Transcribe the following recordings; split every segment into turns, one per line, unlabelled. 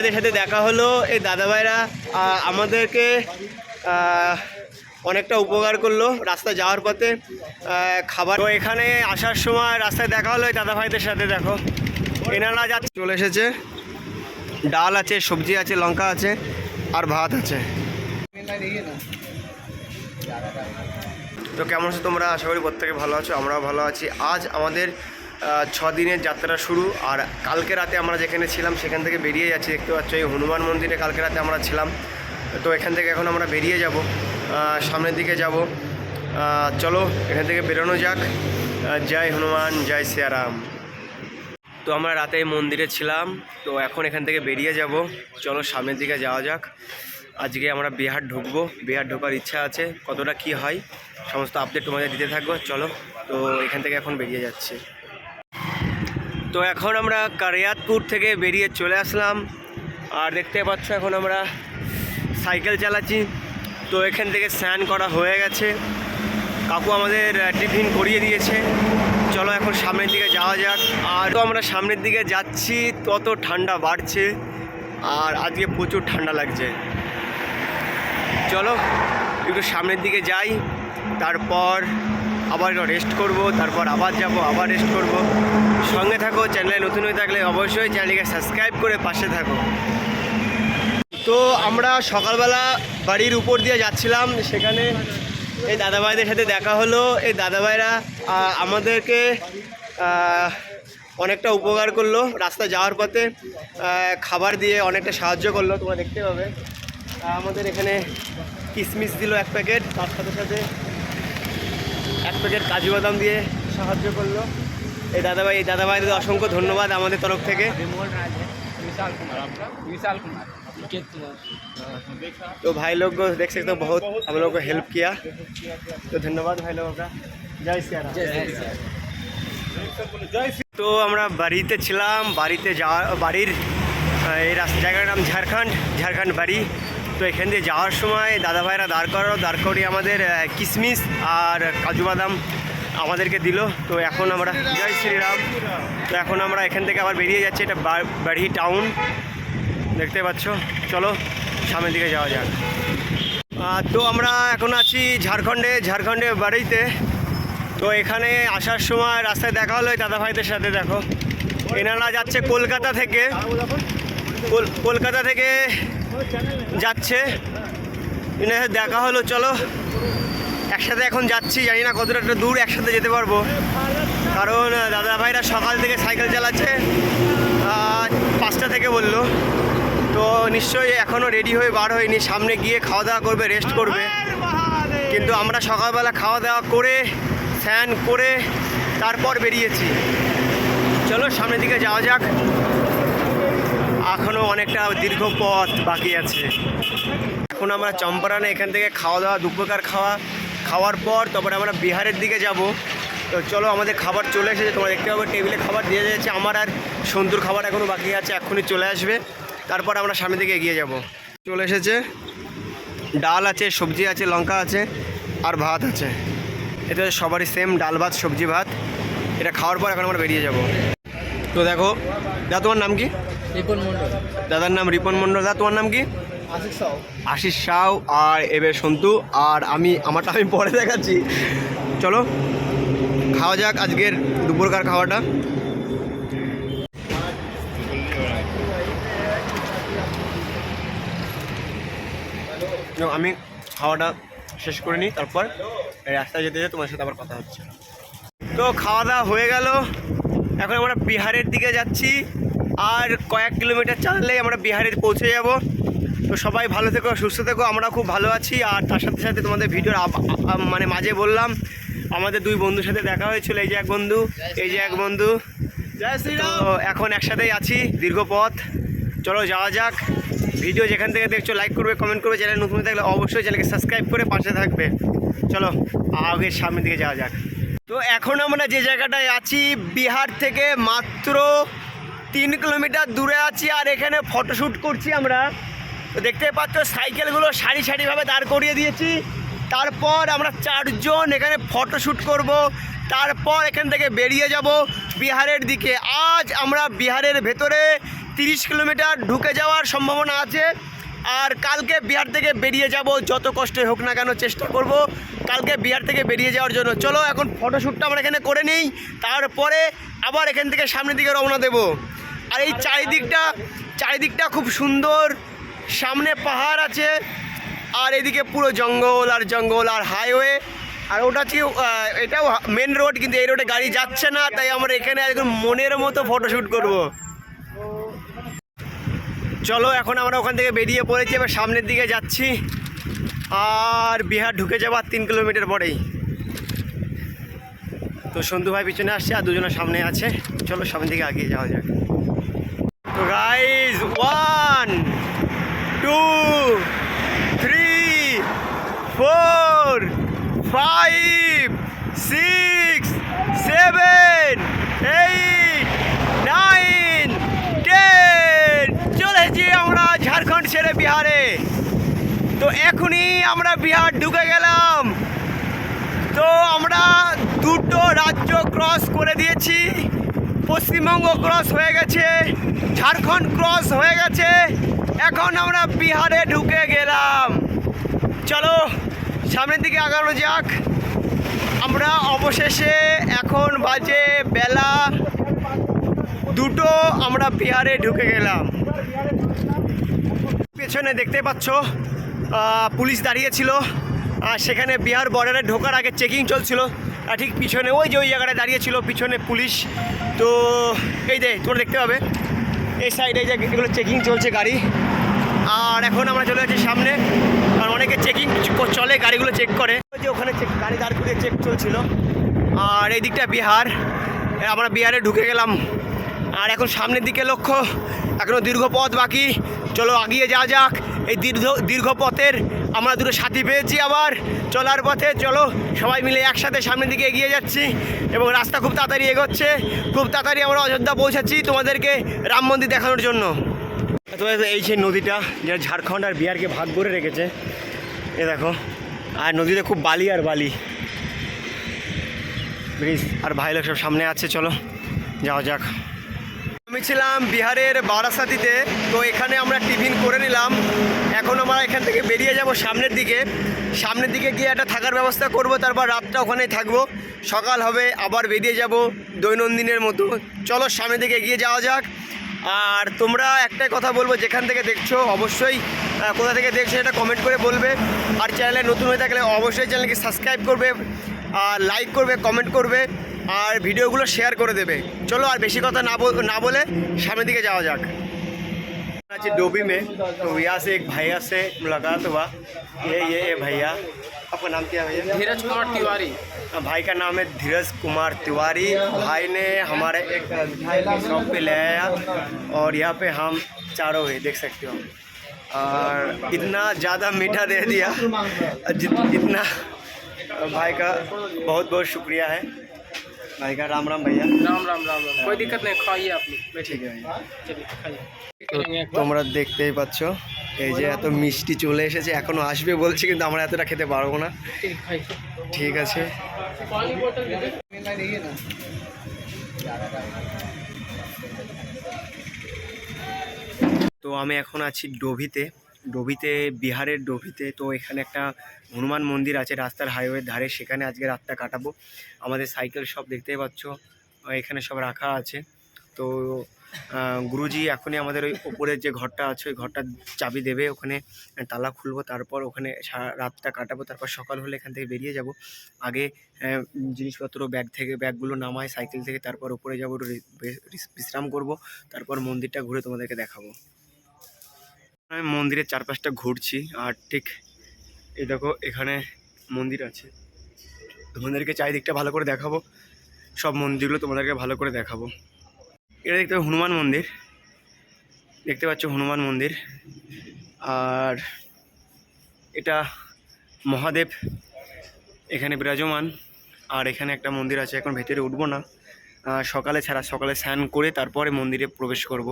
এদের সাথে দেখা হলো। এই দাদাভাইরা আমাদেরকে অনেকটা উপকার করল রাস্তা যাওয়ার পথে। খাবার তো এখানে আসার সময় রাস্তায় দেখা হলো, এই দাদাভাইদের সাথে দেখো। এনারা যাচ্ছে চলে এসেছে। ডাল আছে, সবজি আছে, লঙ্কা আছে, আর ভাত আছে। তো কেমন আছো তোমরা? আশা করি প্রত্যেকে ভালো আছো, আমরাও ভালো আছি। আজ আমাদের ছ দিনের যাত্রা শুরু আর কালকে রাতে আমরা যেখানে ছিলাম সেখান থেকে বেরিয়ে যাচ্ছি, দেখতে পাচ্ছ এই হনুমান মন্দিরে কালকে রাতে আমরা ছিলাম। তো এখান থেকে এখন আমরা বেরিয়ে যাব সামনের দিকে যাব। চলো এখান থেকে বেরোনো যাক। জয় হনুমান, জয় সিয়ারাম। তো আমরা রাতে মন্দিরে ছিলাম, তো এখন এখান থেকে বেরিয়ে যাব। চলো সামনের দিকে যাওয়া যাক। আজকে আমরা বিহার ঢুকবো, বিহার ঢোকার ইচ্ছা আছে, কতটা কি হয়, সমস্ত আপডেট তোমাদের দিতে থাকব। চলো, তো এখান থেকে এখন বেরিয়ে যাচ্ছি। তো এখন আমরা কারিয়াতপুর থেকে বেরিয়ে চলে আসলাম। আর দেখতে পাচ্ছ এখন আমরা সাইকেল চালাচ্ছি। তো এখান থেকে স্নান করা হয়ে গেছে। কাকু আমাদের টিফিন করিয়ে দিয়েছে। চলো এখন সামনের দিকে যাওয়া যাক। আর তো আমরা সামনের দিকে যাচ্ছি, তত ঠান্ডা বাড়ছে। আর আজকে প্রচুর ঠান্ডা লাগছে। চলো, একটু সামনের দিকে যাই। তারপর আবার রেস্ট করব, তারপর আবার যাব, আবার রেস্ট করব। সঙ্গে থাকো চ্যানেলে নতুন হয়ে থাকলে অবশ্যই চ্যানেলকে সাবস্ক্রাইব করে পাশে থাকো। তো আমরা সকালবেলা বাড়ির উপর দিয়ে যাচ্ছিলাম, সেখানে এই দাদাভাইদের সাথে দেখা হলো। এই দাদাভাইরা আমাদেরকে অনেকটা উপকার করল রাস্তা যাওয়ার পথে। খাবার দিয়ে অনেকটা সাহায্য করল, তোমরা দেখতে পাবে। আমাদের এখানে কিশমিশ দিল এক প্যাকেট, তার সাথে সাথে এক প্যাকেট কাজু বাদাম দিয়ে সাহায্য করলো এই দাদাভাই এই দাদাভাইদের অসংখ্য ধন্যবাদ আমাদের তরফ থেকে
विशाल कुमार आपका विशाल कुमार
तो भाई लोग को देख सकते हो बहुत हम लोग को हेल्प किया तो धन्यवाद भाई लोगों का जय सिया राम। তো আমরা বাড়িতে ছিলাম বাড়িতে যাওয়া বাড়ির আহ, এই রাস্তা জায়গার নাম ঝাড়খণ্ড ঝাড়খণ্ড বাড়ি তো এখান দিয়ে যাওয়ার সময় দাদা ভাইরা দাঁড় করালো, দাঁড় করিয়ে আমাদের কিশমিশ আর কাজু বাদাম আমাদেরকে দিল। তো এখন আমরা জয় শ্রীরাম। তো এখন আমরা এখান থেকে আবার বেরিয়ে যাচ্ছি, এটা বাড়ি টাউন। দেখতে পাচ্ছ? চলো, সামনের দিকে যাওয়া যাক। তো আমরা এখন আছি ঝাড়খণ্ডে ঝাড়খণ্ডে বাড়িতে। তো এখানে আসার সময় রাস্তায় দেখা হলো, এই দাদা ভাইদের সাথে দেখো। এনারা যাচ্ছে কলকাতা থেকে। কল- কলকাতা থেকে যাচ্ছে। সাথে দেখা হলো, চলো। একসাথে এখন যাচ্ছি, জানি না কতটা একটা দূর একসাথে যেতে পারব। কারণ দাদা ভাইরা সকাল থেকে সাইকেল চালাচ্ছে পাঁচটা থেকে বলল। তো নিশ্চয়ই এখনও রেডি হয়ে বার হয়নি, সামনে গিয়ে খাওয়া দাওয়া করবে রেস্ট করবে। কিন্তু আমরা সকালবেলা খাওয়া দাওয়া করে, স্নান করে, তারপর বেরিয়েছি। চলো, সামনের দিকে যাওয়া যাক। এখনও অনেকটা দীর্ঘ পথ বাকি আছে। এখন আমরা চম্পারানে এখান থেকে খাওয়া দাওয়া দুপ্রকার খাওয়া, খাওয়ার পর তারপরে আমরা বিহারের দিকে যাব। তো চলো আমাদের খাবার চলে এসেছে, তোমরা দেখতে পাবে টেবিলে খাবার দিয়ে যাচ্ছে আমার আর সন্তুর খাবার এখনও বাকি আছে, এক্ষুনি চলে আসবে। তারপর আমরা সামনের দিকে এগিয়ে যাব। চলে এসেছে, ডাল আছে, সবজি আছে, লঙ্কা আছে আর ভাত আছে। এটা সবারই সেম ডাল, ভাত, সবজি, ভাত। এটা খাওয়ার পর এখন আমরা বেরিয়ে যাব। তো দেখো দাদা তোমার নাম কি?
রিপন মন্ডল
দাদার নাম রিপন মণ্ডল দা তোমার নাম কি?
আশিস সাউ।
আর এবার সন্তু। আর আমি আমারটা আমি পরে দেখাচ্ছি। চলো খাওয়া যাক আজকের দুপুরকার খাওয়াটা। আমি খাওয়াটা শেষ করে নিই তারপর রাস্তায় যেতে যেতে তোমার সাথে আবার কথা হচ্ছে। তো খাওয়া দাওয়া হয়ে গেল। এখন আমরা বিহারের দিকে যাচ্ছি। আর কয়েক কিলোমিটার চালালেই আমরা বিহারে পৌঁছে যাব। তো সবাই ভালো থেকো সুস্থ থেকো আমরা খুব ভালো আছি। আর তার সাথে সাথে তোমাদের ভিডিওর মানে মাঝে বললাম আমাদের দুই বন্ধুর সাথে দেখা হয়েছিল এই যে এক বন্ধু এই যে এক বন্ধু। তো এখন একসাথেই আছি দীর্ঘ পথ। চলো যাওয়া যাক। ভিডিও যেখান থেকে দেখছ লাইক করবে কমেন্ট করবে। চ্যানেল নতুন থাকলে অবশ্যই চ্যানেলকে সাবস্ক্রাইব করে পাশে থাকবে। চলো আগের সামনের দিকে যাওয়া যাক। তো এখন আমরা যে জায়গাটায় আছি বিহার থেকে মাত্র তিন কিলোমিটার দূরে আছি আর এখানে ফটোশ্যুট করছি আমরা। দেখতে পাচ্ছ, সাইকেলগুলো সারি সারিভাবে দাঁড় করিয়ে দিয়েছি। তারপর আমরা চারজন এখানে ফটোশ্যুট করব। তারপর এখান থেকে বেরিয়ে যাব বিহারের দিকে। আজ আমরা বিহারের ভেতরে তিরিশ কিলোমিটার ঢুকে যাওয়ার সম্ভাবনা আছে। আর কালকে বিহার থেকে বেরিয়ে যাব, যত কষ্টই হোক না কেন চেষ্টা করব। কালকে বিহার থেকে বেরিয়ে যাওয়ার জন্য। চলো, এখন ফটোশ্যুটটা আমরা এখানে করে নিই। তারপরে আবার এখান থেকে সামনের দিকে রওনা দেব। আর এই চারিদিকটা চারিদিকটা খুব সুন্দর। সামনে পাহাড় আছে, আর এদিকে পুরো জঙ্গল আর জঙ্গল আর হাইওয়ে আর ওটা হচ্ছে এটাও মেন রোড কিন্তু এই রোডে গাড়ি যাচ্ছে না, তাই আমরা এখানে একদম মনের মতো ফটোশ্যুট করব। চলো, এখন আমরা ওখান থেকে বেরিয়ে পড়েছি, এবার সামনের দিকে যাচ্ছি। আর বিহার ঢুকে যাবার তিন কিলোমিটার পরেই। তো সন্তু ভাই পিছনে আসছে আর দুজনের সামনে আছে। চলো, সামনের দিকে আগিয়ে যাওয়া যাক। তো guys one two three four five six seven eight চলেছি আমরা ঝাড়খণ্ড ছেড়ে বিহারে, তো এখনই আমরা বিহার ঢুকে গেলাম। তো আমরা দুটো রাজ্য ক্রস করে দিয়েছি। পশ্চিমবঙ্গ ক্রস হয়ে গেছে, ঝাড়খণ্ড ক্রস হয়ে গেছে। এখন আমরা বিহারে ঢুকে গেলাম। চলো, সামনের দিকে আগানো যাক। আমরা অবশেষে এখন বাজে বেলা দুটো, আমরা বিহারে ঢুকে গেলাম। পেছনে দেখতে পাচ্ছ পুলিশ দাঁড়িয়েছিল। আর সেখানে বিহার বর্ডারে ঢোকার আগে চেকিং চলছিল। আর ঠিক পিছনে, ওই যে ওই জায়গাটায় দাঁড়িয়েছিল, পিছনে পুলিশ। তো, এই দে তোমরা দেখতে পাবে। এই সাইডে যে এগুলো চেকিং চলছে গাড়ি। আর এখন আমরা চলে যাচ্ছি সামনে। আর অনেকে চেকিং চলে, গাড়িগুলো চেক করে। যে ওখানে চেক গাড়ি দাঁড় করিয়ে চেক চলছিল। আর এই দিকটা বিহার। আমরা বিহারে ঢুকে গেলাম। আর এখন সামনের দিকে লক্ষ্য এখনও দীর্ঘ পথ বাকি। চলো আগিয়ে যা যাক। এই দীর্ঘ দীর্ঘ পথের আমরা দুটো সাথী পেয়েছি আবার। চলার পথে চলো সবাই মিলে একসাথে সামনের দিকে এগিয়ে যাচ্ছি এবং রাস্তা খুব তাড়াতাড়ি এগোচ্ছে। খুব তাড়াতাড়ি আমরা অযোধ্যা পৌঁছাচ্ছি তোমাদেরকে রাম মন্দির দেখানোর জন্য। তোমাদের এই সেই নদীটা, যেটা ঝাড়খণ্ড আর বিহারকে ভাগ করে রেখেছে। এ দেখো, আর নদীতে খুব বালি আর বালি। ব্রিজ আর ভাই লোক সব সামনে আছে, চলো যাওয়া যাক। আমি ছিলাম বিহারের বারাসাতিতে, তো এখানে আমরা টিফিন করে নিলাম। এখন আমরা এখান থেকে বেরিয়ে যাব সামনের দিকে। সামনের দিকে গিয়ে একটা থাকার ব্যবস্থা করব, তারপর রাতটা ওখানেই থাকব। সকাল হবে, আবার বেরিয়ে যাব দৈনন্দিনের মতো। চলো সামনের দিকে এগিয়ে যাওয়া যাক। আর তোমরা একটাই কথা বলব, যেখান থেকে দেখছ অবশ্যই কোথা থেকে দেখছ এটা কমেন্ট করে বলবে। আর চ্যানেলে নতুন হয়ে থাকলে অবশ্যই চ্যানেলকে সাবস্ক্রাইব করবে, আর লাইক করবে কমেন্ট করবে। আর ভিডিওগুলো শেয়ার করে দেবে চলো আর বেশি কথা না বল- না বলে সামনের দিকে যাওয়া যাক आज डोबी में तो यहाँ से एक भैया से मुलाकात हुआ ये ये ये भैया आपका नाम क्या है भैया
धीरज कुमार तिवारी
भाई का नाम है धीरज कुमार तिवारी भाई ने हमारे एक शॉप पे ले आया और यहाँ पे हम चारों हुए देख सकते हो और इतना ज़्यादा मीठा दे दिया जित, इतना भाई का बहुत बहुत शुक्रिया है भाई का राम राम भैया
राम राम राम राम कोई दिक्कत नहीं खाइए आप लोग बैठिए
ठीक है भैया
चलिए खाइए करेंगे एक बार।
তোমরা দেখতেই পাচ্ছ এই যে এত মিষ্টি চলে এসেছে এখনো আসবে বলছে কিন্তু আমরা এতটা খেতে পারবো না
ठीक खाइए
ঠিক আছে
पानी बोतल दे दे
তো আমি এখন আছি ডোভিতে ডোভিতে বিহারের ডোভিতে তো এখানে একটা হনুমান মন্দির আছে রাস্তার হাইওয়ের ধারে, সেখানে আজকে রাতটা কাটাবো। আমাদের সাইকেল সব দেখতেই পাচ্ছ এখানে সব রাখা আছে। তো গুরুজি এখনই আমাদের ওই ওপরের যে ঘরটা আছে, ওই ঘরটা চাবি দেবে, ওখানে তালা খুলবো, তারপর ওখানে রাতটা কাটাবো, তারপর সকাল হলে এখান থেকে বেরিয়ে যাব। আগে জিনিসপত্র ব্যাগ থেকে, ব্যাগগুলো নামাই সাইকেল থেকে, তারপর ওপরে যাব বিশ্রাম করব, তারপর মন্দিরটা ঘুরে তোমাদেরকে দেখাবো। আমি মন্দিরের চারপাশটা ঘুরছি, আর ঠিক এই দেখো এখানে মন্দির আছে। তোমাদেরকে চারিদিকটা ভালো করে দেখাবো। সব মন্দিরগুলো তোমাদেরকে ভালো করে দেখাবো। এটা দেখতে হনুমান মন্দির। দেখতে পাচ্ছ হনুমান মন্দির। আর এটা মহাদেব, এখানে বিরাজমান। আর এখানে একটা মন্দির আছে, এখন ভেতরে উঠবো না। সকালে ছাড়া সকালে স্নান করে তারপরে মন্দিরে প্রবেশ করব।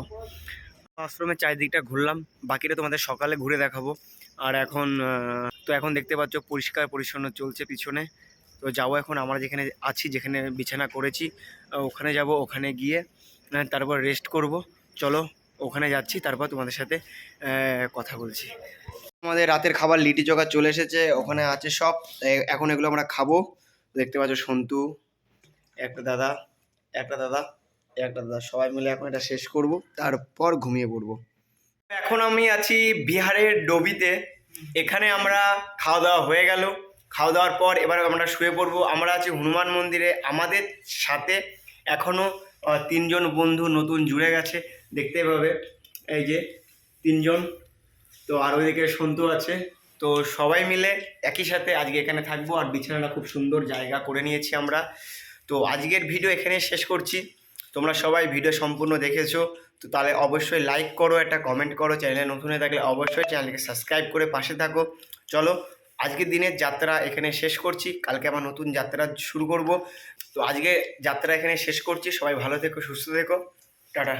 আশ্রমের চারিদিকটা ঘুরলাম। বাকিটা তোমাদের সকালে ঘুরে দেখাবো। আর এখন তো এখন দেখতে পাচ্ছ পরিষ্কার পরিচ্ছন্ন চলছে পিছনে। তো যাব এখন, আমরা যেখানে আছি, যেখানে বিছানা করেছি ওখানে যাব, ওখানে গিয়ে তারপর রেস্ট করব। চলো, ওখানে যাচ্ছি, তারপর তোমাদের সাথে কথা বলছি। আমাদের রাতের খাবার লিটি চোখা চলে এসেছে, ওখানে আছে সব। এখন এগুলো আমরা খাব। দেখতে পাচ্ছ সন্তু, একটা দাদা একটা দাদা। একটা দাদা সবাই মিলে এখন এটা শেষ করব, তারপর ঘুমিয়ে পড়ব। এখন আমি আছি বিহারের ডবিতে, এখানে আমরা খাওয়া দাওয়া হয়ে গেল। খাওয়া দাওয়ার পর এবার আমরা শুয়ে পড়ব, আমরা আছি হনুমান মন্দিরে, আমাদের সাথে এখনও তিনজন বন্ধু নতুন জুড়ে গেছে দেখতে পাবে। এই যে তিনজন, তো আর ওইদিকে সন্তু আছে, তো সবাই মিলে একই সাথে আজকে এখানে থাকব, আর বিছানাটা খুব সুন্দর জায়গা করে নিয়েছি আমরা। তো আজকের ভিডিও এখানে শেষ করছি। তোমরা সবাই ভিডিও সম্পূর্ণ দেখেছ, তো তাহলে অবশ্যই লাইক করো, একটা কমেন্ট করো চ্যানেলে নতুন হয়ে থাকলে অবশ্যই চ্যানেলকে সাবস্ক্রাইব করে পাশে থাকো। চলো, আজকের দিনের যাত্রা এখানে শেষ করছি, কালকে আমার নতুন যাত্রা শুরু করব। তো আজকে যাত্রা এখানে শেষ করছি, সবাই ভালো থেকো, সুস্থ থেকো, টাটা।